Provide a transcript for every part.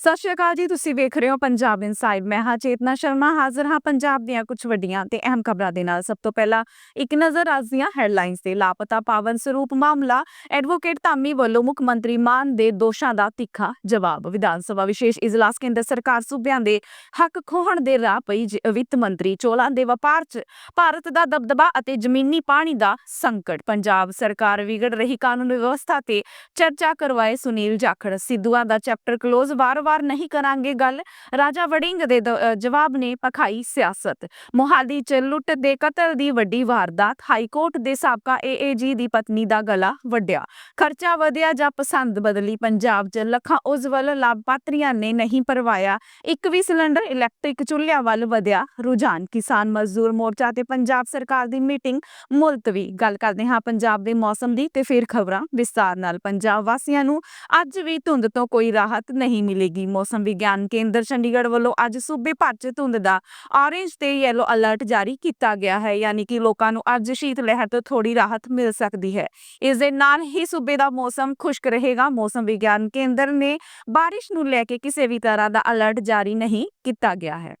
ਸਤਿ ਸ਼੍ਰੀ ਅਕਾਲ ਜੀ, ਤੁਸੀਂ ਵੇਖ ਰਹੇ ਹੋ ਪੰਜਾਬ ਇਨਸਾਈਡ ਮੈਂ ਹਾਂ ਚੇਤਨਾ ਸ਼ਰਮਾ, ਹਾਜ਼ਰ ਹਾਂ ਪੰਜਾਬ ਦੀਆਂ ਕੁਝ ਵੱਡੀਆਂ ਤੇ ਅਹਿਮ ਖਬਰਾਂ ਦੇ ਨਾਲ। ਸਭ ਤੋਂ ਪਹਿਲਾਂ ਇੱਕ ਨਜ਼ਰ ਅੱਜ ਦੀਆਂ ਹੈਡਲਾਈਨਸ ਤੇ। ਲਾਪਤਾ ਪਾਵਨ ਸਰੂਪ ਮਾਮਲਾ ਐਡਵੋਕੇਟ ਧਾਮੀ ਵੱਲੋਂ ਮੁੱਖ ਮੰਤਰੀ ਮਾਨ ਦੇ ਦੋਸ਼ਾਂ ਦਾ ਤਿੱਖਾ ਜਵਾਬ। ਵਿਧਾਨ ਸਭਾ ਵਿਸ਼ੇਸ਼ ਇਜਲਾਸ ਕੇਂਦਰ ਸਰਕਾਰ ਸੂਬਿਆਂ ਦੇ ਹੱਕ ਖੋਹਣ ਦੇ ਰਾਹ ਪਈ ਵਿੱਤ ਮੰਤਰੀ। ਚੋਲਾਂ ਦੇ ਵਪਾਰ 'ਚ ਭਾਰਤ ਦਾ ਦਬਦਬਾ ਅਤੇ ਜ਼ਮੀਨੀ ਪਾਣੀ ਦਾ ਸੰਕਟ। ਪੰਜਾਬ ਸਰਕਾਰ ਵਿਗੜ ਰਹੀ ਕਾਨੂੰਨ ਵਿਵਸਥਾ ਤੇ ਚਰਚਾ ਕਰਵਾਏ ਸੁਨੀਲ ਜਾਖੜ। ਸਿੱਧੂਆਂ ਦਾ ਚੈਪਟਰ ਕਲੋਜ਼ ਵਾਰ ਵਾਰ ਨਹੀਂ ਕਰਾਂਗੇ ਗੱਲ। ਰਾਜਾ ਵੜਿੰਗ ਦੇ ਜਵਾਬ ਨੇ ਪਖਾਈ ਸਿਆਸਤ। ਮੋਹਾਲੀ ਚ ਲੁੱਟ ਦੇ ਕਤਲ ਦੀ ਵੱਡੀ ਵਾਰਦਾਤ ਹਾਈ ਕੋਰਟ ਦੇ ਸਾਬਕਾ ਏਏਜੀ ਦੀ ਪਤਨੀ ਦਾ ਗਲਾ ਵੱਡਿਆ ਖਰਚਾ ਵਧਿਆ ਜਾਂ ਪਸੰਦ ਬਦਲੀ, ਪੰਜਾਬ 'ਚ ਲੱਖਾਂ ਉਜਵਲ ਲਾਭਪਾਤਰੀਆਂ ਨੇ ਨਹੀਂ ਭਰਵਾਇਆ ਇੱਕ ਵੀ ਸਿਲੰਡਰ ਇਲੈਕਟ੍ਰਿਕ ਚੁੱਲ੍ਹਿਆਂ ਵੱਲ ਵਧਿਆ। ਰੁਝਾਨ, ਕਿਸਾਨ ਮਜ਼ਦੂਰ ਮੋਰਚਾ ਤੇ ਪੰਜਾਬ ਸਰਕਾਰ ਦੀ ਮੀਟਿੰਗ, ਮੁਲਤਵੀ। ਗੱਲ ਕਰਦੇ ਹਾਂ ਪੰਜਾਬ ਦੇ ਮੌਸਮ ਦੀ ਤੇ ਫਿਰ ਖਬਰਾਂ ਵਿਸਤਾਰ ਨਾਲ। ਪੰਜਾਬ ਵਾਸੀਆਂ ਨੂੰ ਅੱਜ ਵੀ ਧੁੰਦ ਤੋਂ ਕੋਈ ਰਾਹਤ ਨਹੀਂ ਮਿਲੇਗੀ। ਮੌਸਮ ਵਿਗਿਆਨ ਕੇਂਦਰ ਚੰਡੀਗੜ੍ਹ ਵੱਲੋਂ ਅੱਜ ਸੂਬੇ ਭਰ 'ਚ ਧੁੰਦ ਦਾ ਔਰੇਂਜ ਤੇ ਯੈਲੋ ਅਲਰਟ ਜਾਰੀ ਕੀਤਾ ਗਿਆ ਹੈ, ਯਾਨੀ ਕਿ ਲੋਕਾਂ ਨੂੰ ਅੱਜ ਸ਼ੀਤ ਲਹਿਰ ਤੋਂ ਥੋੜੀ ਰਾਹਤ ਮਿਲ ਸਕਦੀ ਹੈ। ਇਸ ਦੇ ਨਾਲ ਹੀ ਸੂਬੇ ਦਾ ਮੌਸਮ ਖੁਸ਼ਕ ਰਹੇਗਾ। ਮੌਸਮ ਵਿਗਿਆਨ ਕੇਂਦਰ ਨੇ ਬਾਰਿਸ਼ ਨੂੰ ਲੈ ਕੇ ਕਿਸੇ ਵੀ ਤਰ੍ਹਾਂ ਦਾ ਅਲਰਟ ਜਾਰੀ ਨਹੀਂ ਕੀਤਾ ਗਿਆ ਹੈ।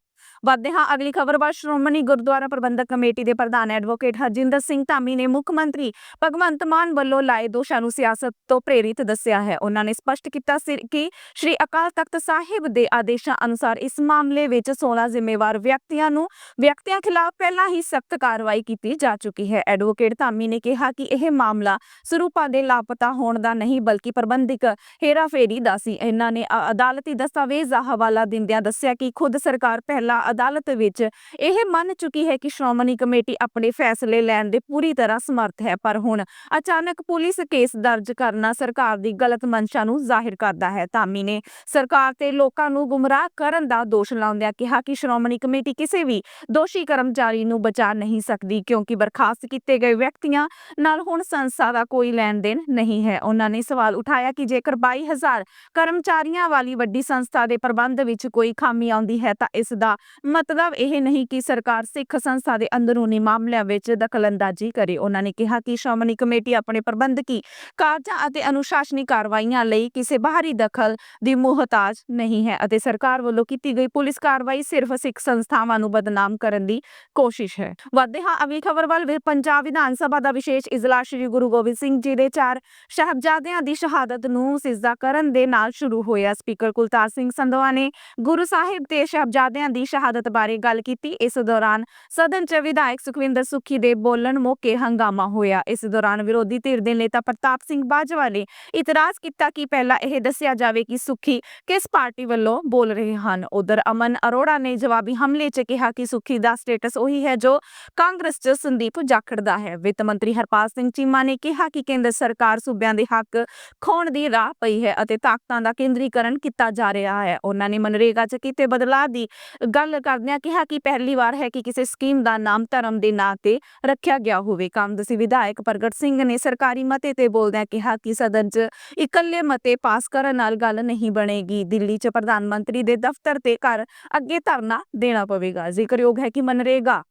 ਵੱਧਦੇ ਹਾਂ। ਅਗਲੀ ਖਬਰ ਬਾਅਦ ਸ਼੍ਰੋਮਣੀ ਗੁਰਦੁਆਰਾ ਪ੍ਰਬੰਧਕ ਕਮੇਟੀ ਦੇ ਪ੍ਰਧਾਨ ਐਡਵੋਕੇਟ ਹਰਜਿੰਦਰ ਸਿੰਘ ਧਾਮੀ ਨੇ ਮੁੱਖ ਮੰਤਰੀ ਭਗਵੰਤ ਮਾਨ ਵੱਲੋਂ ਲਾਏ ਦੋਸ਼ਾਂ ਨੂੰ ਸਿਆਸਤ ਤੋਂ ਪ੍ਰੇਰਿਤ ਦੱਸਿਆ ਹੈ। ਉਹਨਾਂ ਨੇ ਸਪਸ਼ਟ ਕੀਤਾ ਕਿ ਸ਼੍ਰੀ ਅਕਾਲ ਤਖਤ ਸਾਹਿਬ ਦੇ ਆਦੇਸ਼ਾਂ ਅਨੁਸਾਰ ਇਸ ਮਾਮਲੇ ਵਿੱਚ 16 ਜ਼ਿੰਮੇਵਾਰ ਵਿਅਕਤੀਆਂ ਨੂੰ, ਵਿਅਕਤੀਆਂ ਖਿਲਾਫ ਪਹਿਲਾਂ ਹੀ ਸਖਤ ਕਾਰਵਾਈ ਕੀਤੀ ਜਾ ਚੁੱਕੀ ਹੈ। ਐਡਵੋਕੇਟ ਧਾਮੀ ਨੇ ਕਿਹਾ ਕਿ ਇਹ ਮਾਮਲਾ ਸਰੂਪਾਂ ਦੇ ਲਾਪਤਾ ਹੋਣ ਦਾ ਨਹੀਂ, ਬਲਕਿ ਪ੍ਰਬੰਧਿਕ ਹੇਰਾਫੇਰੀ ਦਾ ਸੀ। ਇਹਨਾਂ ਨੇ ਅਦਾਲਤੀ ਦਸਤਾਵੇਜ਼ ਦਾ ਹਵਾਲਾ ਦਿੰਦਿਆਂ ਦੱਸਿਆ ਕਿ ਖੁਦ ਸਰਕਾਰ ਪਹਿਲਾਂ ਅਦਾਲਤ ਵਿੱਚ ਇਹ ਮੰਨ ਚੁੱਕੀ ਹੈ ਕਿ ਸ਼੍ਰੋਮਣੀ ਕਮੇਟੀ ਆਪਣੇ ਫੈਸਲੇ ਲੈਣ ਦੇ ਪੂਰੀ ਤਰ੍ਹਾਂ ਸਮਰਥ ਹੈ, ਪਰ ਹੁਣ ਅਚਾਨਕ ਪੁਲਿਸ ਕੇਸ ਦਰਜ ਕਰਨਾ ਸਰਕਾਰ ਦੀ ਗਲਤ ਮਨਸ਼ਾ ਨੂੰ ਜ਼ਾਹਿਰ ਕਰਦਾ ਹੈ। ਧਾਮੀ ਨੇ ਸਰਕਾਰ ਤੇ ਲੋਕਾਂ ਨੂੰ ਗੁੰਮਰਾਹ ਕਰਨ ਦਾ ਦੋਸ਼ ਲਾਉਂਦਿਆਂ ਕਿਹਾ ਕਿ ਸ਼੍ਰੋਮਣੀ ਕਮੇਟੀ ਕਿਸੇ ਵੀ ਦੋਸ਼ੀ ਕਰਮਚਾਰੀ ਨੂੰ ਬਚਾ ਨਹੀਂ ਸਕਦੀ, ਕਿਉਂਕਿ ਬਰਖਾਸਤ ਕੀਤੇ ਗਏ ਵਿਅਕਤੀਆਂ ਨਾਲ ਹੁਣ ਸੰਸਥਾ ਦਾ ਕੋਈ ਲੈਣ ਦੇਣ ਨਹੀਂ ਹੈ। ਉਹਨਾਂ ਨੇ ਸਵਾਲ ਉਠਾਇਆ ਕਿ ਜੇਕਰ 22000 ਕਰਮਚਾਰੀਆਂ ਵਾਲੀ ਵੱਡੀ ਸੰਸਥਾ ਦੇ ਪ੍ਰਬੰਧ ਵਿੱਚ ਕੋਈ ਖਾਮੀ ਆਉਂਦੀ ਹੈ ਤਾਂ ਇਸ ਦਾ ਮਤਲਬ ਇਹ ਨਹੀਂ ਕਿ ਸਰਕਾਰ ਸਿੱਖ ਸੰਸਥਾ ਦੇ ਅੰਦਰੂਨੀ ਮਾਮਲਿਆਂ ਵਿੱਚ ਦਖਲਅੰਦਾਜ਼ੀ ਕਰੇ। ਉਹਨਾਂ ਨੇ ਕਿਹਾ ਕਿ ਸ਼੍ਰੋਮਣੀ ਕਮੇਟੀ ਆਪਣੇ ਪ੍ਰਬੰਧਕੀ ਕਾਰਜਾਂ ਅਤੇ ਅਨੁਸ਼ਾਸਨੀ ਕਾਰਵਾਈਆਂ ਲਈ ਕਿਸੇ ਬਾਹਰੀ ਦਖਲ ਦੀ ਮੁਹਤਾਜ ਨਹੀਂ ਹੈ ਅਤੇ ਸਰਕਾਰ ਵੱਲੋਂ ਕੀਤੀ ਗਈ ਪੁਲਿਸ ਕਾਰਵਾਈ ਸਿਰਫ ਸਿੱਖ ਸੰਸਥਾਵਾਂ ਨੂੰ ਬਦਨਾਮ ਕਰਨ ਦੀ ਕੋਸ਼ਿਸ਼ ਹੈ। ਵਧਦੇ ਹਾਂ ਅਗਲੀ ਖਬਰ ਵੱਲ। ਪੰਜਾਬ ਵਿਧਾਨ ਸਭਾ ਦਾ ਵਿਸ਼ੇਸ਼ ਇਜਲਾਸ ਸ੍ਰੀ ਗੁਰੂ ਗੋਬਿੰਦ ਸਿੰਘ ਜੀ ਦੇ ਚਾਰ ਸਾਹਿਬਜ਼ਾਦਿਆਂ ਦੀ ਸ਼ਹਾਦਤ ਨੂੰ ਸਿਜਦਾ ਕਰਨ ਦੇ ਨਾਲ ਸ਼ੁਰੂ ਹੋਇਆ। ਸਪੀਕਰ ਕੁਲਤਾਰ ਸਿੰਘ ਸੰਧਵਾ ਨੇ ਗੁਰੂ ਸਾਹਿਬ ਤੇ ਸਾਹਿਬਜ਼ਾਦਿਆਂ ਦੀ ਸ਼ਹਾਦਤ ਬਾਰੇ ਗੱਲ ਕੀਤੀ। ਇਸ ਦੌਰਾਨ ਸਦਨ 'ਚ ਵਿਧਾਇਕ ਸੁਖਵਿੰਦਰ ਸੁੱਖੀ ਦੇ ਬੋਲਣ ਮੌਕੇ ਹੰਗਾਮਾ ਹੋਇਆ। ਇਸ ਦੌਰਾਨ ਵਿਰੋਧੀ ਧਿਰ ਦੇ ਨੇਤਾ ਪ੍ਰਤਾਪ ਸਿੰਘ ਬਾਜਵਾ ਨੇ ਇਤਰਾਜ਼ ਕੀਤਾ ਕਿ ਪਹਿਲਾਂ ਇਹ ਦੱਸਿਆ ਜਾਵੇ ਕਿ ਸੁੱਖੀ ਕਿਸ ਪਾਰਟੀ ਵੱਲੋਂ ਬੋਲ ਰਹੇ ਹਨ। ਉਧਰ ਅਮਨ ਅਰੋੜਾ ਨੇ ਜਵਾਬੀ ਹਮਲੇ 'ਚ ਕਿਹਾ ਕਿ ਸੁੱਖੀ ਦਾ ਸਟੇਟਸ ਉਹੀ ਹੈ ਜੋ ਕਾਂਗਰਸ 'ਚ ਸੰਦੀਪ ਜਾਖੜ ਦਾ ਹੈ। ਵਿੱਤ ਮੰਤਰੀ ਹਰਪਾਲ ਸਿੰਘ ਚੀਮਾ ਨੇ ਕਿਹਾ ਕਿ ਕੇਂਦਰ ਸਰਕਾਰ ਸੂਬਿਆਂ ਦੇ ਹੱਕ ਖੋਣ ਦੀ ਰਾਹ ਪਈ ਹੈ ਅਤੇ ਤਾਕਤਾਂ ਦਾ ਕੇਂਦਰੀਕਰਨ ਕੀਤਾ ਜਾ ਰਿਹਾ ਹੈ। ਉਹਨਾਂ ਨੇ ਮਨਰੇਗਾ 'ਚ ਕੀਤੇ ਬਦਲਾਅ ਦੀ ਗੱਲ ਕਰਦਿਆਂ ਕਿਹਾ ਕਿ ਪਹਿਲੀ ਵਾਰ ਹੈ ਕਿ ਕਿਸੇ ਸਕੀਮ ਦਾ ਨਾਮ ਧਰਮ ਦੇ ਨਾਂ ਤੇ ਰੱਖਿਆ ਗਿਆ ਹੋਵੇ। ਕਾਂਗਰਸੀ ਵਿਧਾਇਕ ਪ੍ਰਗਟ ਸਿੰਘ ਨੇ ਸਰਕਾਰੀ ਮਤੇ ਤੇ ਬੋਲਦਿਆਂ ਕਿਹਾ ਕਿ ਸਦਨ 'ਚ ਇਕੱਲੇ ਮਤੇ ਪਾਸ ਕਰਨ ਨਾਲ ਗੱਲ ਨਹੀਂ ਬਣੇਗੀ। ਦਿੱਲੀ 'ਚ ਪ੍ਰਧਾਨ ਮੰਤਰੀ ਦੇ ਦਫ਼ਤਰ ਤੇ ਘਰ ਅੱਗੇ ਧਰਨਾ ਦੇਣਾ ਪਵੇਗਾ। ਜ਼ਿਕਰਯੋਗ ਹੈ ਕਿ ਮਨਰੇਗਾ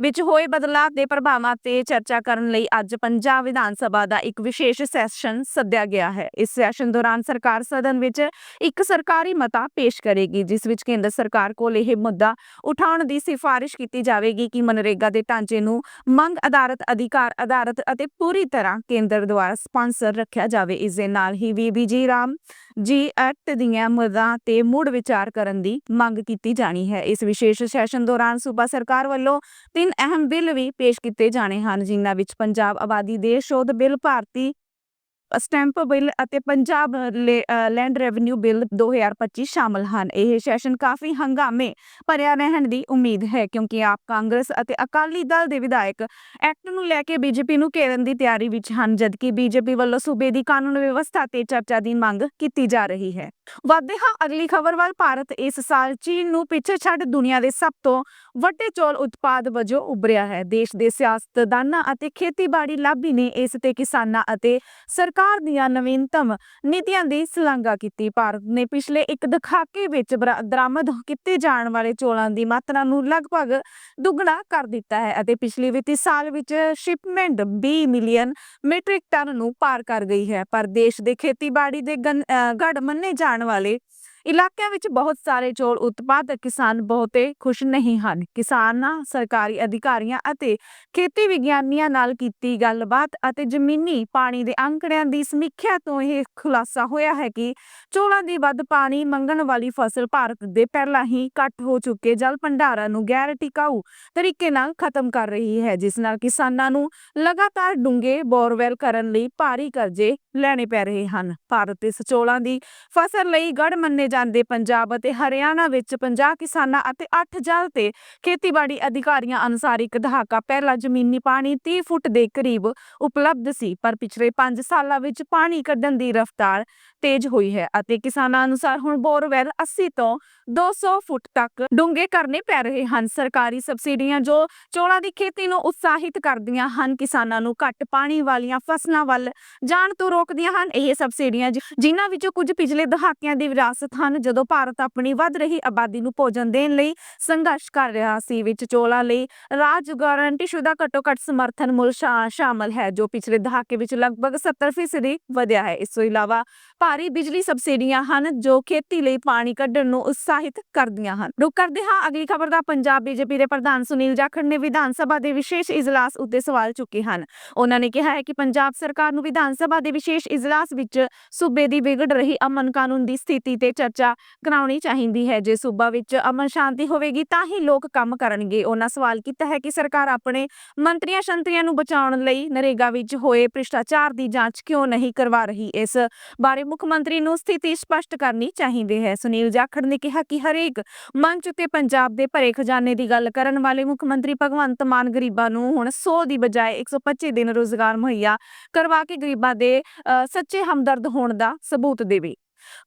ਵਿੱਚ ਹੋਏ ਬਦਲਾਅ ਦੇ ਪ੍ਰਭਾਵਾਂ ਤੇ ਚਰਚਾ ਕਰਨ ਲਈ ਅੱਜ ਪੰਜਾਬ ਵਿਧਾਨ ਸਭਾ ਦਾ ਇੱਕ ਵਿਸ਼ੇਸ਼ ਸੈਸ਼ਨ ਸੱਦਿਆ ਗਿਆ ਹੈ। ਇਸ ਸੈਸ਼ਨ ਦੌਰਾਨ ਸਰਕਾਰ ਸਦਨ ਵਿੱਚ ਇੱਕ ਸਰਕਾਰੀ ਮਤਾ ਪੇਸ਼ ਕਰੇਗੀ, ਜਿਸ ਵਿੱਚ ਕੇਂਦਰ ਸਰਕਾਰ ਕੋਲ ਇਹ ਮੁੱਦਾ ਉਠਾਉਣ ਦੀ ਸਿਫਾਰਿਸ਼ ਕੀਤੀ ਜਾਵੇਗੀ ਕਿ ਮਨਰੇਗਾ ਦੇ ਢਾਂਚੇ ਨੂੰ ਮੰਗ ਆਧਾਰਿਤ ਅਧਿਕਾਰ ਆਧਾਰਿਤ ਅਤੇ ਪੂਰੀ ਤਰ੍ਹਾਂ ਕੇਂਦਰ ਦੁਆਰਾ ਸਪਾਂਸਰ ਰੱਖਿਆ ਜਾਵੇ। ਇਸ ਦੇ ਨਾਲ ਹੀ ਵੀਬੀਜੀ ਰਾਮ ਜੀ ਐਕਟ ਦੀਆਂ ਮੁੱਦਾਂ ਤੇ ਮੁੜ ਵਿਚਾਰ ਕਰਨ ਦੀ ਮੰਗ ਕੀਤੀ ਜਾਣੀ ਹੈ। ਇਸ ਵਿਸ਼ੇਸ਼ ਸੈਸ਼ਨ ਦੌਰਾਨ ਸੂਬਾ ਸਰਕਾਰ ਵੱਲੋਂ ਤਿੰਨ ਅਹਿਮ ਬਿੱਲ ਵੀ ਪੇਸ਼ ਕੀਤੇ ਜਾਣੇ ਹਨ, ਜਿਨ੍ਹਾਂ ਵਿੱਚ ਪੰਜਾਬ ਆਬਾਦੀ ਦੇ ਸ਼ੋਧ ਬਿੱਲ, ਭਾਰਤੀ ਸਟੈਂਪ ਬਿੱਲ ਅਤੇ ਪੰਜਾਬ ਲੈ- ਅ, ਲੈਂਡ ਰੈਵਨਿਊ ਬਿੱਲ 2025 ਸ਼ਾਮਲ ਹਨ। ਇਹ ਸੈਸ਼ਨ ਕਾਫੀ ਹੰਗਾਮੇ ਭਰਿਆ ਰਹਿਣ ਦੀ ਉਮੀਦ ਹੈ ਕਿਉਂਕਿ ਆਪ ਕਾਂਗਰਸ ਅਤੇ ਅਕਾਲੀ ਦਲ ਦੇ ਵਿਧਾਇਕ ਐਕਟ ਨੂੰ ਲੈ ਕੇ ਬੀਜੇਪੀ ਨੂੰ ਘੇਰਨ ਦੀ ਤਿਆਰੀ ਵਿੱਚ ਹਨ ਜਦਕਿ ਬੀਜੇਪੀ ਵੱਲੋਂ ਸੂਬੇ ਦੀ ਕਾਨੂੰਨ ਵਿਵਸਥਾ ਤੇ ਚਰਚਾ ਦੀ ਮੰਗ ਕੀਤੀ ਜਾ ਰਹੀ ਹੈ। ਵੱਧਦੇ ਹਾਂ, ਅਗਲੀ ਖਬਰ ਵੱਲ ਭਾਰਤ ਇਸ ਸਾਲ ਚੀਨ ਨੂੰ ਪਿੱਛੇ ਛੱਡ ਦੁਨੀਆ ਦੇ ਸਭ ਤੋਂ ਵੱਡੇ ਚੌਲ ਉਤਪਾਦ ਵਜੋਂ ਉੱਭਰਿਆ ਹੈ। ਦੇਸ਼ ਦੇ ਸਿਆਸਤਦਾਨਾਂ ਅਤੇ ਖੇਤੀਬਾੜੀ ਲਾਭੀ ਨੇ ਇਸ ਤੇ ਕਿਸਾਨਾਂ ਅਤੇ ਸਰਕਾਰ ਦੀਆਂ ਨਵੀਨਤਮ ਨੀਤੀਆਂ ਦੀ ਸ਼ਲਾਘਾ ਕੀਤੀ। ਭਾਰਤ ਨੇ ਪਿਛਲੇ ਇੱਕ ਦਹਾਕੇ ਵਿੱਚ ਬਰਾ- ਦਰਾਮਦ ਕੀਤੇ ਜਾਣ ਵਾਲੇ ਚੌਲਾਂ ਦੀ ਮਾਤਰਾ ਨੂੰ ਲਗਭਗ ਦੁੱਗਣਾ ਕਰ ਦਿੱਤਾ ਹੈ ਅਤੇ ਪਿਛਲੇ ਵਿੱਤੀ ਸਾਲ ਵਿੱਚ ਸ਼ਿਪਮੈਂਟ 20 ਮਿਲੀਅਨ ਮੀਟ੍ਰਿਕ ਟਨ ਨੂੰ ਪਾਰ ਕਰ ਗਈ ਹੈ। ਪਰ ਦੇਸ਼ ਦੇ ਖੇਤੀਬਾੜੀ ਦੇ ਗੜ ਮੰਨੇ ਜਾਣ ਵਾਲੇ ਇਲਾਕਿਆਂ ਵਿੱਚ ਬਹੁਤ ਸਾਰੇ ਚੌਲ ਉਤਪਾਦਕ ਕਿਸਾਨ ਬਹੁਤੇ ਖੁਸ਼ ਨਹੀਂ ਹਨ। ਕਿਸਾਨਾਂ, ਸਰਕਾਰੀ ਅਧਿਕਾਰੀਆਂ ਅਤੇ ਖੇਤੀ ਵਿਗਿਆਨੀਆਂ ਨਾਲ ਕੀਤੀ ਗੱਲਬਾਤ ਅਤੇ ਜ਼ਮੀਨੀ ਪਾਣੀ ਦੇ ਅੰਕੜਿਆਂ ਦੀ ਸਮੀਖਿਆ ਤੋਂ ਇਹ ਖੁਲਾਸਾ ਹੋਇਆ ਹੈ ਕਿ ਚੌਲਾਂ ਦੀ ਵੱਧ ਪਾਣੀ ਮੰਗਣ ਵਾਲੀ ਫਸਲ ਭਾਰਤ ਦੇ ਪਹਿਲਾਂ ਹੀ ਘੱਟ ਹੋ ਚੁੱਕੇ ਜਲ ਭੰਡਾਰਾਂ ਨੂੰ ਗੈਰ ਟਿਕਾਊ ਤਰੀਕੇ ਨਾਲ ਖਤਮ ਕਰ ਰਹੀ ਹੈ, ਜਿਸ ਨਾਲ ਕਿਸਾਨਾਂ ਨੂੰ ਲਗਾਤਾਰ ਡੂੰਘੇ ਬੋਰਵੈਲ ਕਰਨ ਲਈ ਭਾਰੀ ਕਰਜ਼ੇ ਲੈਣੇ ਪੈ ਰਹੇ ਹਨ। ਭਾਰਤ ਇਸ ਚੌਲਾਂ ਦੀ ਫਸਲ ਲਈ ਗੜ ਮੰਨੇ ਜਾਂਦੇ ਪੰਜਾਬ ਅਤੇ ਹਰਿਆਣਾ ਵਿੱਚ 50 ਕਿਸਾਨਾਂ ਅਤੇ 8 ਜਲ ਤੇ ਖੇਤੀਬਾੜੀ ਅਧਿਕਾਰੀਆਂ ਅਨੁਸਾਰ ਇੱਕ ਦਹਾਕਾ ਪਹਿਲਾਂ ਜ਼ਮੀਨੀ ਪਾਣੀ 30 ਫੁੱਟ ਦੇ ਕਰੀਬ ਉਪਲਬਧ ਸੀ, ਪਰ ਪਿਛਲੇ 5 ਸਾਲਾਂ ਵਿੱਚ ਪਾਣੀ ਕੱਢਣ ਦੀ ਰਫ਼ਤਾਰ ਤੇਜ਼ ਹੋਈ ਹੈ ਅਤੇ ਕਿਸਾਨਾਂ ਅਨੁਸਾਰ ਹੁਣ ਬੋਰਵੈਲ 80 ਤੋਂ 200 ਫੁੱਟ ਤੱਕ ਡੂੰਘੇ ਕਰਨੇ ਪੈ ਰਹੇ ਹਨ। ਸਰਕਾਰੀ ਸਬਸਿਡੀਆਂ ਜੋ ਚੋਲਾਂ ਦੀ ਖੇਤੀ ਨੂੰ ਉਤਸ਼ਾਹਿਤ ਕਰਦੀਆਂ ਹਨ, ਕਿਸਾਨਾਂ ਨੂੰ ਘੱਟ ਪਾਣੀ ਵਾਲੀਆਂ ਫਸਲਾਂ ਵੱਲ ਜਾਣ ਤੋਂ ਰੋਕਦੀਆਂ ਹਨ। ਇਹ ਸਬਸਿਡੀਆਂ ਜਿਨ੍ਹਾਂ ਵਿੱਚੋਂ ਕੁਝ ਪਿਛਲੇ ਦਹਾਕਿਆਂ ਦੀ ਵਿਰਾਸਤ ਹਨ। ਜਦੋਂ ਭਾਰਤ ਆਪਣੀ ਵੱਧ ਰਹੀ ਆਬਾਦੀ ਨੂੰ ਭੋਜਨ ਦੇਣ ਲਈ ਸੰਘਰਸ਼ ਕਰ ਰਿਹਾ ਸੀ, ਵਿੱਚ ਚੌਲਾਂ ਲਈ ਰਾਜ ਗਾਰੰਟੀਸ਼ੁਦਾ ਘੱਟੋ ਘੱਟ ਸਮਰਥਨ ਮੁੱਲ ਸ਼ਾਮਲ ਹੈ, ਜੋ ਪਿਛਲੇ ਦਹਾਕੇ ਵਿੱਚ ਲਗਭਗ 70% ਵਧਿਆ ਹੈ। ਇਸ ਤੋਂ ਇਲਾਵਾ ਭਾਰੀ ਬਿਜਲੀ ਸਬਸਿਡੀਆਂ ਹਨ, ਜੋ ਖੇਤੀ ਲਈ ਪਾਣੀ ਕੱਢਣ ਨੂੰ ਉਤਸ਼ਾਹਿਤ ਕਰਦੀਆਂ ਹਨ। ਰੁਕ ਕਰਦੇ ਹਾਂ, ਅਗਲੀ ਖਬਰ ਦਾ ਪੰਜਾਬ ਬੀਜੇਪੀ ਦੇ ਪ੍ਰਧਾਨ ਸੁਨੀਲ ਜਾਖੜ ਨੇ ਵਿਧਾਨ ਸਭਾ ਦੇ ਵਿਸ਼ੇਸ਼ ਇਜਲਾਸ ਉੱਤੇ ਸਵਾਲ ਚੁੱਕੇ ਹਨ। ਉਹਨਾਂ ਨੇ ਕਿਹਾ ਹੈ ਕਿ ਪੰਜਾਬ ਸਰਕਾਰ ਨੂੰ ਵਿਧਾਨ ਸਭਾ ਦੇ ਵਿਸ਼ੇਸ਼ ਇਜਲਾਸ ਵਿੱਚ ਸੂਬੇ ਦੀ ਵਿਗੜ ਰਹੀ ਅਮਨ ਕਾਨੂੰਨ ਦੀ ਸਥਿਤੀ ਤੇ ਚਰਚਾ ਕਰਾਉਣੀ ਚਾਹੀਦੀ ਹੈ। ਜੇ ਸੂਬਾ ਵਿੱਚ ਅਮਨ ਸ਼ਾਂਤੀ ਹੋਵੇਗੀ, ਤਾਂ ਹੀ ਲੋਕ ਕੰਮ ਕਰਨਗੇ। ਉਹਨਾਂ ਸਵਾਲ ਕੀਤਾ ਹੈ ਕਿ ਸਰਕਾਰ ਆਪਣੇ ਮੰਤਰੀਆਂ ਸ਼ੰਤਰੀਆਂ ਨੂੰ ਬਚਾਉਣ ਲਈ ਨਰੇਗਾ ਵਿੱਚ ਹੋਏ ਭ੍ਰਿਸ਼ਟਾਚਾਰ ਦੀ ਜਾਂਚ ਕਿਉਂ ਨਹੀਂ ਕਰਵਾ ਰਹੀ? ਇਸ ਬਾਰੇ ਮੁੱਖ ਮੰਤਰੀ ਨੂੰ ਸਥਿਤੀ ਸਪਸ਼ਟ ਕਰਨੀ ਚਾਹੀਦੀ ਹੈ। ਸੁਨੀਲ ਜਾਖੜ ਨੇ ਕਿਹਾ ਕਿ ਹਰੇਕ ਮੰਚ ਉੱਤੇ ਪੰਜਾਬ ਦੇ ਭਰੇ ਖਜ਼ਾਨੇ ਦੀ ਗੱਲ ਕਰਨ ਵਾਲੇ ਮੁੱਖ ਮੰਤਰੀ ਭਗਵੰਤ ਮਾਨ ਗਰੀਬਾਂ ਨੂੰ ਹੁਣ 100 ਦੀ ਬਜਾਏ 125 ਦਿਨ ਰੋਜ਼ਗਾਰ ਮੁਹੱਈਆ ਕਰਵਾ ਕੇ ਗਰੀਬਾਂ ਦੇ ਸੱਚੇ ਹਮਦਰਦ ਹੋਣ ਦਾ ਸਬੂਤ ਦੇਵੇ।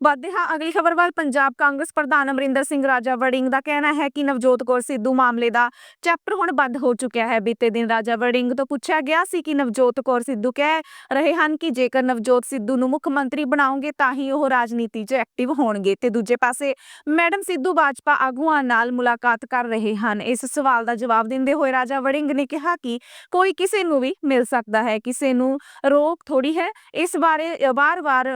ਵੱਧਦੇ ਹਾਂ, ਅਗਲੀ ਖਬਰ ਵੱਲ ਪੰਜਾਬ ਕਾਂਗਰਸ ਪ੍ਰਧਾਨ ਅਮਰਿੰਦਰ ਸਿੰਘ ਰਾਜਾ ਵੜਿੰਗ ਦਾ ਕਹਿਣਾ ਹੈ ਕਿ ਨਵਜੋਤ ਕੌਰ ਸਿੱਧੂ ਮਾਮਲੇ ਦਾ ਚੈਪਟਰ ਹੁਣ ਬੰਦ ਹੋ ਚੁੱਕਿਆ ਹੈ। ਬੀਤੇ ਦਿਨ ਰਾਜਾ ਵੜਿੰਗ ਤੋਂ ਪੁੱਛਿਆ ਗਿਆ ਸੀ ਕਿ ਨਵਜੋਤ ਕੌਰ ਸਿੱਧੂ ਕਹਿ ਰਹੇ ਹਨ ਕਿ ਜੇਕਰ ਨਵਜੋਤ ਸਿੱਧੂ ਨੂੰ ਮੁੱਖ ਮੰਤਰੀ ਬਣਾਉਂਗੇ ਤਾਂ ਹੀ ਉਹ ਰਾਜਨੀਤੀ 'ਚ ਐਕਟਿਵ ਹੋਣਗੇ। ਤੇ ਦੂਜੇ ਪਾਸੇ ਮੈਡਮ ਸਿੱਧੂ ਭਾਜਪਾ ਆਗੂਆਂ ਨਾਲ ਮੁਲਾਕਾਤ ਕਰ ਰਹੇ ਹਨ। ਇਸ ਸਵਾਲ ਦਾ ਜਵਾਬ ਦਿੰਦੇ ਹੋਏ ਰਾਜਾ ਵੜਿੰਗ ਨੇ ਕਿਹਾ ਕਿ ਕੋਈ ਕਿਸੇ ਨੂੰ ਵੀ ਮਿਲ ਸਕਦਾ ਹੈ। ਕਿਸੇ ਨੂੰ ਰੋਕ ਥੋੜੀ ਹੈ। ਇਸ ਬਾਰੇ ਵਾਰ-ਵਾਰ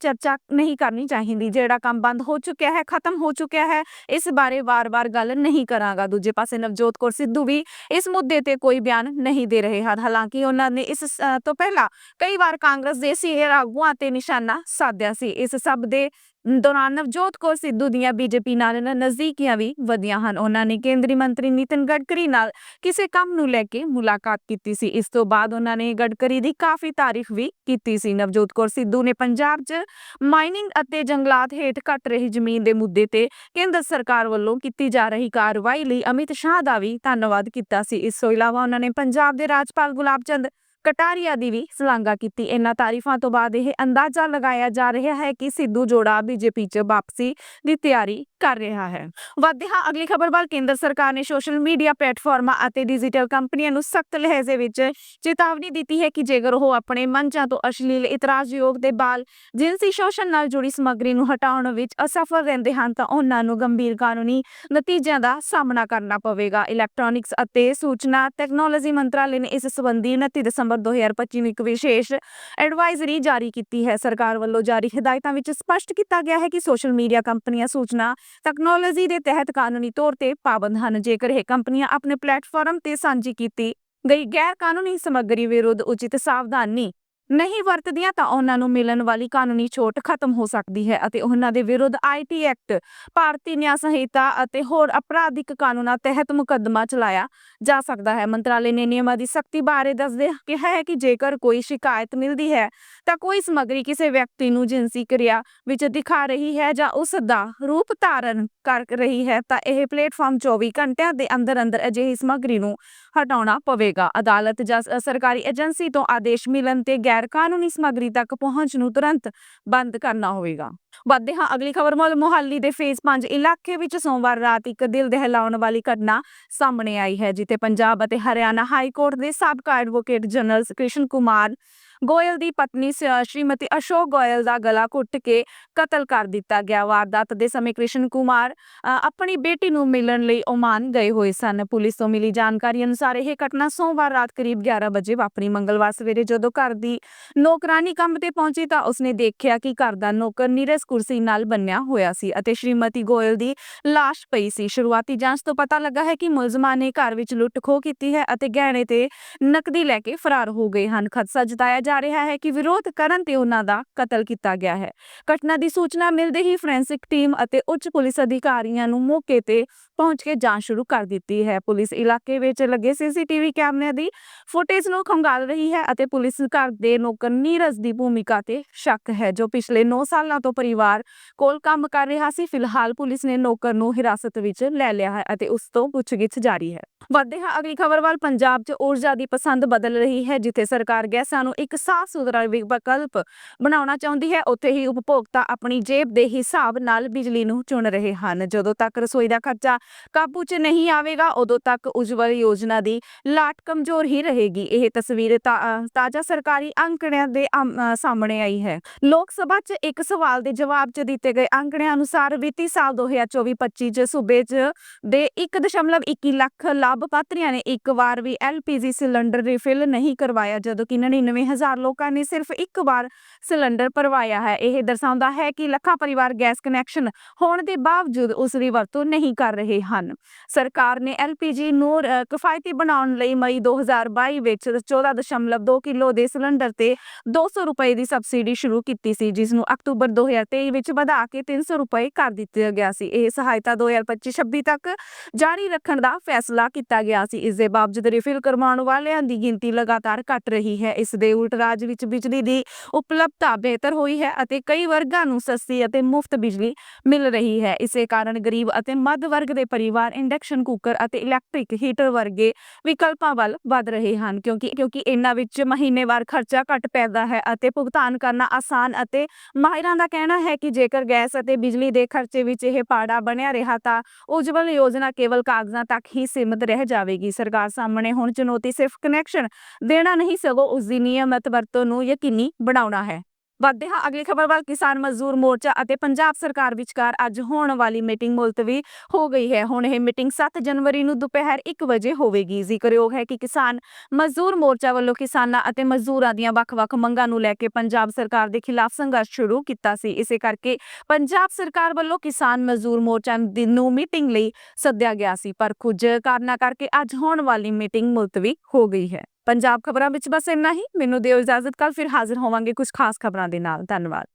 ਚਰਚਾ ਨਹੀਂ ਕਰ ਕਰਨੀ ਚਾਹੀਦੀ। ਜਿਹੜਾ ਕੰਮ ਬੰਦ ਹੋ ਚੁੱਕਿਆ ਹੈ, ਖਤਮ ਹੋ ਚੁੱਕਿਆ ਹੈ, ਇਸ ਬਾਰੇ ਵਾਰ-ਵਾਰ ਗੱਲ ਨਹੀਂ ਕਰਾਂਗਾ। ਦੂਜੇ ਪਾਸੇ ਨਵਜੋਤ ਕੌਰ ਸਿੱਧੂ ਵੀ ਇਸ ਮੁੱਦੇ ਤੇ ਕੋਈ ਬਿਆਨ ਨਹੀਂ ਦੇ ਰਹੇ ਹਨ। ਹਾਲਾਂਕਿ ਉਹਨਾਂ ਨੇ ਇਸ ਤੋਂ ਪਹਿਲਾਂ ਕਈ ਵਾਰ ਕਾਂਗਰਸ ਦੇ ਸੀਨੀਅਰ ਆਗੂਆਂ ਤੇ ਨਿਸ਼ਾਨਾ ਸਾਧਿਆ ਸੀ। ਇਸ ਸਭ ਦੇ ਦੌਰਾਨ ਨਵਜੋਤ ਕੌਰ ਸਿੱਧੂ ਦੀਆਂ ਬੀਜੇਪੀ ਨਾਲ ਨਜ਼ਦੀਕੀਆਂ ਵੀ ਵਧੀਆਂ ਹਨ। ਉਹਨਾਂ ਨੇ ਕੇਂਦਰੀ ਮੰਤਰੀ ਨਿਤਿਨ ਗਡਕਰੀ ਨਾਲ ਕਿਸੇ ਕੰਮ ਨੂੰ ਲੈ ਕੇ ਮੁਲਾਕਾਤ ਕੀਤੀ ਸੀ। ਇਸ ਤੋਂ ਬਾਅਦ ਉਹਨਾਂ ਨੇ ਗਡਕਰੀ ਦੀ ਕਾਫੀ ਤਾਰੀਫ ਵੀ ਕੀਤੀ ਸੀ। ਨਵਜੋਤ ਕੌਰ ਸਿੱਧੂ ਨੇ ਪੰਜਾਬ 'ਚ ਮਾਈਨਿੰਗ ਅਤੇ ਜੰਗਲਾਤ ਹੇਠ ਘਟ ਰਹੀ ਜ਼ਮੀਨ ਦੇ ਮੁੱਦੇ ਤੇ ਕੇਂਦਰ ਸਰਕਾਰ ਵੱਲੋਂ ਕੀਤੀ ਜਾ ਰਹੀ ਕਾਰਵਾਈ ਲਈ ਅਮਿਤ ਸ਼ਾਹ ਦਾ ਵੀ ਧੰਨਵਾਦ ਕੀਤਾ ਸੀ। ਇਸ ਤੋਂ ਇਲਾਵਾ ਉਹਨਾਂ ਨੇ ਪੰਜਾਬ ਦੇ ਰਾਜਪਾਲ ਗੁਲਾਬ ਚੰਦ ਕਟਾਰੀਆ ਦੀ ਵੀ ਸ਼ਲਾਘਾ ਕੀਤੀ। ਇਹਨਾਂ ਤਾਰੀਫਾਂ ਤੋਂ ਬਾਅਦ ਇਹ ਅੰਦਾਜ਼ਾ ਲਗਾਇਆ ਜਾ ਰਿਹਾ ਹੈ ਕਿ ਸਿੱਧੂ ਜੋੜਾ ਬੀਜੇਪੀ 'ਚ ਵਾਪਸੀ ਦੀ ਤਿਆਰੀ ਕਰ ਰਿਹਾ ਹੈ। ਵਧਦੇ ਹਾਂ ਅਗਲੀ ਖਬਰ ਵੱਲ ਕੇਂਦਰ ਸਰਕਾਰ ਨੇ ਸੋਸ਼ਲ ਮੀਡੀਆ ਪਲੇਟਫਾਰਮਾਂ ਅਤੇ ਡਿਜੀਟਲ ਕੰਪਨੀਆਂ ਨੂੰ ਸਖਤ ਲਹਿਜ਼ੇ ਵਿੱਚ ਚੇਤਾਵਨੀ ਦਿੱਤੀ ਹੈ ਕਿ ਜੇਕਰ ਉਹ ਆਪਣੇ ਮੰਚਾਂ ਤੋਂ ਅਸ਼ਲੀਲ ਇਤਰਾਜ਼ਯੋਗ ਦੇ ਬਾਲ ਜਿਨਸੀ ਸ਼ੋਸ਼ਣ ਨਾਲ ਜੁੜੀ ਸਮੱਗਰੀ ਨੂੰ ਹਟਾਉਣ ਵਿੱਚ ਅਸਫਲ ਰਹਿੰਦੇ ਹਨ, ਤਾਂ ਉਹਨਾਂ ਨੂੰ ਗੰਭੀਰ ਕਾਨੂੰਨੀ ਨਤੀਜਿਆਂ ਦਾ ਸਾਹਮਣਾ ਕਰਨਾ ਪਵੇਗਾ। ਇਲੈਕਟ੍ਰੋਨਿਕਸ ਅਤੇ ਸੂਚਨਾ ਟੈਕਨੋਲੋਜੀ ਮੰਤਰਾਲੇ ਨੇ ਇਸ ਸੰਬੰਧੀ 29 ਦਸੰਬਰ 2025 ਨੂੰ ਇੱਕ ਵਿਸ਼ੇਸ਼ ਐਡਵਾਈਜ਼ਰੀ ਜਾਰੀ ਕੀਤੀ ਹੈ। ਸਰਕਾਰ ਵੱਲੋਂ ਜਾਰੀ ਹਦਾਇਤਾਂ ਵਿੱਚ ਸਪਸ਼ਟ ਕੀਤਾ ਗਿਆ ਹੈ ਕਿ ਸੋਸ਼ਲ ਮੀਡੀਆ ਕੰਪਨੀਆਂ ਸੂਚਨਾ ਟੈਕਨੋਲੋਜੀ ਦੇ ਤਹਿਤ ਕਾਨੂੰਨੀ ਤੌਰ ਤੇ ਪਾਬੰਦ ਹਨ। ਜੇਕਰ ਇਹ ਕੰਪਨੀਆਂ ਆਪਣੇ ਪਲੇਟਫਾਰਮ ਤੇ ਸਾਂਝੀ ਕੀਤੀ ਗਈ ਗੈਰ ਕਾਨੂੰਨੀ ਸਮੱਗਰੀ ਵਿਰੁੱਧ ਉਚਿਤ ਸਾਵਧਾਨੀ ਨਹੀਂ ਵਰਤਦੀਆਂ ਤਾਂ ਉਹਨਾਂ ਨੂੰ ਮਿਲਣ ਵਾਲੀ ਕਾਨੂੰਨੀ ਛੋਟ ਖਤਮ ਹੋ ਸਕਦੀ ਹੈ ਅਤੇ ਉਹਨਾਂ ਦੇ ਵਿਰੁੱਧ ਆਈਟੀ ਐਕਟ, ਭਾਰਤੀ ਨਿਆਂ ਸੰਹਿਤਾ ਅਤੇ ਹੋਰ ਅਪਰਾਧਿਕ ਕਾਨੂੰਨਾਂ ਤਹਿਤ ਮੁਕੱਦਮਾ ਚਲਾਇਆ ਜਾ ਸਕਦਾ ਹੈ। ਮੰਤਰਾਲੇ ਨੇ ਨਿਯਮਾਂ ਦੀ ਸਖਤੀ ਬਾਰੇ ਦੱਸਦੇ ਕਿਹਾ ਹੈ ਕਿ ਜੇਕਰ ਕੋਈ ਸ਼ਿਕਾਇਤ ਮਿਲਦੀ ਹੈ ਤਾਂ ਕੋਈ ਸਮੱਗਰੀ ਕਿਸੇ ਵਿਅਕਤੀ ਨੂੰ ਜਿਨਸੀ ਕਿਰਿਆ ਵਿੱਚ ਦਿਖਾ ਰਹੀ ਹੈ ਜਾਂ ਉਸ ਦਾ ਰੂਪ ਧਾਰਨ ਕਰ ਰਹੀ ਹੈ ਤਾਂ ਇਹ ਪਲੇਟਫਾਰਮ 24 ਘੰਟਿਆਂ ਦੇ ਅੰਦਰ ਅੰਦਰ ਅਜਿਹੀ ਸਮੱਗਰੀ ਨੂੰ ਹਟਾਉਣਾ ਪਵੇਗਾ। ਅਦਾਲਤ ਜਾਂ ਸਰਕਾਰੀ ਏਜੰਸੀ ਤੋਂ ਆਦੇਸ਼ ਮਿਲਣ ਤੇ ਗੈਰ ਕਾਨੂੰਨੀ ਸਮੱਗਰੀ ਤੱਕ ਪਹੁੰਚ ਨੂੰ ਤੁਰੰਤ ਬੰਦ ਕਰਨਾ ਹੋਵੇਗਾ। ਵਧਦੇ ਹਾਂ, ਅਗਲੀ ਖਬਰ ਮੁੱਲ, ਮੁਹਾਲੀ ਦੇ ਫੇਜ਼ 5 ਇਲਾਕੇ ਵਿੱਚ ਸੋਮਵਾਰ ਰਾਤ ਇੱਕ ਦਿਲ ਦਹਿਲਾਉਣ ਵਾਲੀ ਘਟਨਾ ਸਾਹਮਣੇ ਆਈ ਹੈ, ਜਿੱਥੇ ਪੰਜਾਬ ਅਤੇ ਹਰਿਆਣਾ ਹਾਈ ਕੋਰਟ ਦੇ ਸਾਬਕਾ ਐਡਵੋਕੇਟ ਜਨਰਲ ਕ੍ਰਿਸ਼ਨ ਕੁਮਾਰ ਗੋਇਲ ਦੀ ਪਤਨੀ ਸ਼੍ਰੀਮਤੀ ਅਸ਼ੋਕ ਗੋਇਲ ਦਾ ਗਲਾ ਘੁੱਟ ਕੇ ਕਤਲ ਕਰ ਦਿੱਤਾ ਗਿਆ। ਵਾਰਦਾਤ ਦੇ ਸਮੇਂ ਕ੍ਰਿਸ਼ਨ ਕੁਮਾਰ ਆਪਣੀ ਬੇਟੀ ਨੂੰ ਮਿਲਣ ਲਈ ਓਮਾਨ ਗਏ ਹੋਏ ਸਨ। ਪੁਲਿਸ ਤੋਂ ਮਿਲੀ ਜਾਣਕਾਰੀ ਅਨੁਸਾਰ ਇਹ ਘਟਨਾ ਸੋਮਵਾਰ ਰਾਤ ਕਰੀਬ 11 ਵਜੇ ਵਾਪਰੀ। ਮੰਗਲਵਾਰ ਸਵੇਰੇ ਜਦੋਂ ਘਰ ਦੀ ਨੌਕਰਾਨੀ ਕੰਮ ਤੇ ਪਹੁੰਚੀ ਤਾਂ ਉਸਨੇ ਦੇਖਿਆ ਕਿ ਘਰ ਦਾ ਨੌਕਰ ਨੀਰਸ ਕੁਰਸੀ ਨਾਲ ਬੰਨਿਆ ਹੋਇਆ ਸੀ ਅਤੇ ਸ਼੍ਰੀਮਤੀ ਗੋਇਲ ਦੀ ਲਾਸ਼ ਪਈ ਸੀ। ਸ਼ੁਰੂਆਤੀ ਜਾਂਚ ਤੋਂ ਪਤਾ ਲੱਗਾ ਹੈ ਕਿ ਮੁਲਜ਼ਮਾਂ ਨੇ ਘਰ ਵਿੱਚ ਲੁੱਟ ਖੋਹ ਕੀਤੀ ਹੈ ਅਤੇ ਗਹਿਣੇ ਤੇ ਨਕਦੀ ਲੈ ਕੇ ਫਰਾਰ ਹੋ ਗਏ ਹਨ। ਖਦਸ਼ਾ ਜਤਾਇਆ ਜਾ ਰਿਹਾ ਹੈ ਕਿ ਵਿਰੋਧ ਕਰਨ ਤੇ ਉਹਨਾਂ ਦਾ ਕਤਲ ਕੀਤਾ ਗਿਆ ਹੈ। ਘਟਨਾ ਦੀ ਸੂਚਨਾ ਮਿਲਦੇ ਹੀ ਫੋਰੈਂਸਿਕ ਟੀਮ ਅਤੇ ਉੱਚ ਪੁਲਿਸ ਅਧਿਕਾਰੀਆਂ ਨੂੰ ਮੌਕੇ ਤੇ ਪਹੁੰਚ ਕੇ ਜਾਂਚ ਸ਼ੁਰੂ ਕਰ ਦਿੱਤੀ ਹੈ। ਪੁਲਿਸ ਇਲਾਕੇ ਵਿੱਚ ਲੱਗੇ ਸੀਸੀਟੀਵੀ ਕੈਮਰਿਆਂ ਦੀ ਫੁਟੇਜ ਨੂੰ ਖੰਗਾਲ ਰਹੀ ਹੈ ਅਤੇ ਪੁਲਿਸ ਘਰ ਦੇ ਨੌਕਰ ਨੀਰਜ ਦੀ ਭੂਮਿਕਾ ਤੇ ਸ਼ੱਕ ਹੈ, ਜੋ ਪਿਛਲੇ 9 ਸਾਲਾਂ ਤੋਂ ਪਰਿਵਾਰ ਕੋਲ ਕੰਮ ਕਰ ਰਿਹਾ ਸੀ। ਫਿਲਹਾਲ ਪੁਲਿਸ ਨੇ ਨੌਕਰ ਨੂੰ ਹਿਰਾਸਤ ਵਿੱਚ ਲੈ ਲਿਆ ਹੈ ਅਤੇ ਉਸ ਤੋਂ ਪੁੱਛਗਿੱਛ ਜਾਰੀ ਹੈ। ਵੱਧਦੇ ਹਾਂ, ਅਗਲੀ ਖਬਰ ਵੱਲ ਪੰਜਾਬ 'ਚ ਊਰਜਾ ਦੀ ਪਸੰਦ ਬਦਲ ਰਹੀ ਹੈ, ਜਿੱਥੇ ਸਰਕਾਰ ਗੈਸਾਂ ਨੂੰ ਇੱਕ ਸਾਫ਼ ਸੁਥਰਾ ਵਿਕਲਪ ਬਣਾਉਣਾ ਚਾਹੁੰਦੀ ਹੈ। ਉੱਥੇ ਹੀ ਉਪਭੋਗਤਾ ਆਪਣੀ ਜੇਬ ਦੇ ਹਿਸਾਬ ਨਾਲ ਬਿਜਲੀ ਨੂੰ ਚੁਣ ਰਹੇ ਹਨ। ਜਦੋਂ ਤੱਕ ਰਸੋਈ ਦਾ ਖਰਚਾ ਕਾਬੂ 'ਚ ਨਹੀਂ ਆਵੇਗਾ, ਉਦੋਂ ਤੱਕ ਉਜਵਲ ਯੋਜਨਾ ਦੀ ਲਾਟ ਕਮਜ਼ੋਰ ਹੀ ਰਹੇਗੀ। ਇਹ ਤਸਵੀਰ ਤਾਜ਼ਾ ਸਰਕਾਰੀ ਅੰਕੜਿਆਂ ਦੇ ਸਾਹਮਣੇ ਆਈ ਹੈ। ਲੋਕ ਸਭਾ 'ਚ ਇੱਕ ਸਵਾਲ ਦੇ ਜਵਾਬ 'ਚ ਦਿੱਤੇ ਗਏ ਅੰਕੜਿਆਂ ਅਨੁਸਾਰ ਵਿੱਤੀ ਸਾਲ 2024-25 'ਚ ਸੂਬੇ 'ਚ ਦੇ 1.21 ਲੱਖ ਲਾਭਪਾਤਰੀਆਂ ਨੇ ਇੱਕ ਵਾਰ ਵੀ ਐਲਪੀਜੀ ਸਿਲੰਡਰ ਰਿਫਿਲ ਨਹੀਂ ਕਰਵਾਇਆ, ਜਦੋਂ ਕਿ 99000 ਲੋਕਾਂ ਨੇ ਸਿਰਫ ਇੱਕ ਵਾਰ ਸਿਲੰਡਰ ਭਰਵਾਇਆ ਹੈ। ਇਹ ਦਰਸਾਉਂਦਾ ਹੈ ਕਿ ਲੱਖਾਂ ਪਰਿਵਾਰ ਗੈਸ ਕਨੈਕਸ਼ਨ ਹੋਣ ਦੇ ਬਾਵਜੂਦ ਉਸ ਦੀ ਵਰਤੋਂ ਨਹੀਂ ਕਰ ਰਹੇ ਹਨ। ਸਰਕਾਰ ਨੇ ਐਲਪੀਜੀ ਨੂੰ ਕਿਫਾਇਤੀ ਬਣਾਉਣ ਲਈ ਮਈ 2022 ਵਿੱਚ 14.2 ਕਿਲੋ ਦੇ ਸਿਲੰਡਰ ਤੇ 200 ਰੁਪਏ ਦੀ ਸਬਸਿਡੀ ਸ਼ੁਰੂ ਕੀਤੀ ਸੀ, ਜਿਸ ਨੂੰ ਅਕਤੂਬਰ 2023 ਵਿੱਚ ਵਧਾ ਕੇ 300 ਰੁਪਏ ਕਰ ਦਿੱਤਾ ਗਿਆ ਸੀ। ਇਹ ਸਹਾਇਤਾ 2025-26 ਤੱਕ ਜਾਰੀ ਰੱਖਣ ਦਾ ਫੈਸਲਾ ਕੀਤਾ ਗਿਆ ਸੀ। ਇਸ ਦੇ ਬਾਵਜੂਦ ਰਿਫਿਲ ਕਰਵਾਉਣ ਵਾਲਿਆਂ ਦੀ ਗਿਣਤੀ ਲਗਾਤਾਰ ਘਟ ਰਹੀ ਹੈ। ਇਸ ਦੇ ਉਲਟ ਰਾਜ ਵਿੱਚ ਬਿਜਲੀ ਦੀ ਉਪਲਬਧਤਾ ਬਿਹਤਰ ਹੋਈ ਹੈ ਅਤੇ ਕਈ ਵਰਗਾਂ ਨੂੰ ਸਸਤੀ ਅਤੇ ਮੁਫਤ ਬਿਜਲੀ ਮਿਲ ਰਹੀ ਹੈ। ਇਸੇ ਕਾਰਨ ਗਰੀਬ ਅਤੇ ਮੱਧ ਵਰਗ ਦੇ ਪਰਿਵਾਰ ਇੰਡਕਸ਼ਨ ਕੁੱਕਰ ਅਤੇ ਇਲੈਕਟ੍ਰਿਕ ਹੀਟਰ ਵਰਗੇ ਵਿਕਲਪਾਂ ਵੱਲ ਵਧ ਰਹੇ ਹਨ ਕਿਉਂਕਿ ਕਿਉਂਕਿ ਇਹਨਾਂ ਵਿੱਚ ਮਹੀਨੇਵਾਰ ਖਰਚਾ ਘੱਟ ਪੈਂਦਾ ਹੈ ਅਤੇ ਭੁਗਤਾਨ ਕਰਨਾ ਆਸਾਨ ਅਤੇ ਮਾਹਿਰਾਂ ਦਾ ਕਹਿਣਾ ਹੈ ਕਿ ਜੇਕਰ ਗੈਸ ਅਤੇ ਬਿਜਲੀ ਦੇ ਖਰਚੇ ਵਿੱਚ ਇਹ ਪਾੜਾ ਬਣਿਆ ਰਿਹਾ ਤਾਂ ਉਜਵਲ ਯੋਜਨਾ ਕੇਵਲ ਕਾਗਜ਼ਾਂ ਤੱਕ ਹੀ ਸੀਮਿਤ ਰਹਿ ਜਾਵੇਗੀ। ਸਰਕਾਰ ਸਾਹਮਣੇ ਹੁਣ ਚੁਣੌਤੀ ਸਿਰਫ ਕਨੈਕਸ਼ਨ ਦੇਣਾ ਨਹੀਂ, ਸਗੋਂ ਉਸ ਦੀ ਨਿਯਮਤ ਵਰਤੋਂ ਨੂੰ ਯਕੀਨੀ ਬਣਾਉਣਾ ਹੈ। ਵੱਧਦੇ ਹਾਂ ਅਗਲੀ ਖਬਰ ਵੱਲ, ਕਿਸਾਨ ਮਜ਼ਦੂਰ ਮੋਰਚਾ ਅਤੇ ਪੰਜਾਬ ਸਰਕਾਰ ਵਿਚਕਾਰ ਅੱਜ ਹੋਣ ਵਾਲੀ ਮੀਟਿੰਗ ਮੁਲਤਵੀ ਹੋ ਗਈ ਹੈ। ਹੁਣ ਇਹ ਮੀਟਿੰਗ 7 ਜਨਵਰੀ ਨੂੰ ਦੁਪਹਿਰ 1 ਵਜੇ ਹੋਵੇਗੀ। ਜ਼ਿਕਰਯੋਗ ਹੈ ਕਿ ਕਿਸਾਨ ਮਜ਼ਦੂਰ ਮੋਰਚਾ ਵੱਲੋਂ ਕਿਸਾਨਾਂ ਅਤੇ ਮਜ਼ਦੂਰਾਂ ਦੀਆਂ ਵੱਖ-ਵੱਖ ਮੰਗਾਂ ਨੂੰ ਲੈ ਕੇ ਪੰਜਾਬ ਸਰਕਾਰ ਦੇ ਖਿਲਾਫ ਸੰਘਰਸ਼ ਸ਼ੁਰੂ ਕੀਤਾ ਸੀ। ਇਸੇ ਕਰਕੇ ਪੰਜਾਬ ਸਰਕਾਰ ਵੱਲੋਂ ਕਿਸਾਨ ਮਜ਼ਦੂਰ ਮੋਰਚਾ ਨੂੰ ਮੀਟਿੰਗ ਲਈ ਸੱਦਿਆ ਗਿਆ ਸੀ। ਪਰ ਕੁਝ ਕਾਰਨਾਂ ਕਰਕੇ ਅੱਜ ਹੋਣ ਵਾਲੀ ਮੀਟਿੰਗ ਮੁਲਤਵੀ ਹੋ ਗਈ ਹੈ। ਪੰਜਾਬ ਖਬਰਾਂ ਵਿੱਚ ਬਸ ਇੰਨਾ ਹੀ। ਮੈਨੂੰ ਦਿਓ ਇਜਾਜ਼ਤ ਕੱਲ ਫਿਰ ਹਾਜ਼ਰ ਹੋਵਾਂਗੇ ਕੁਝ ਖਾਸ ਖਬਰਾਂ ਦੇ ਨਾਲ। ਧੰਨਵਾਦ।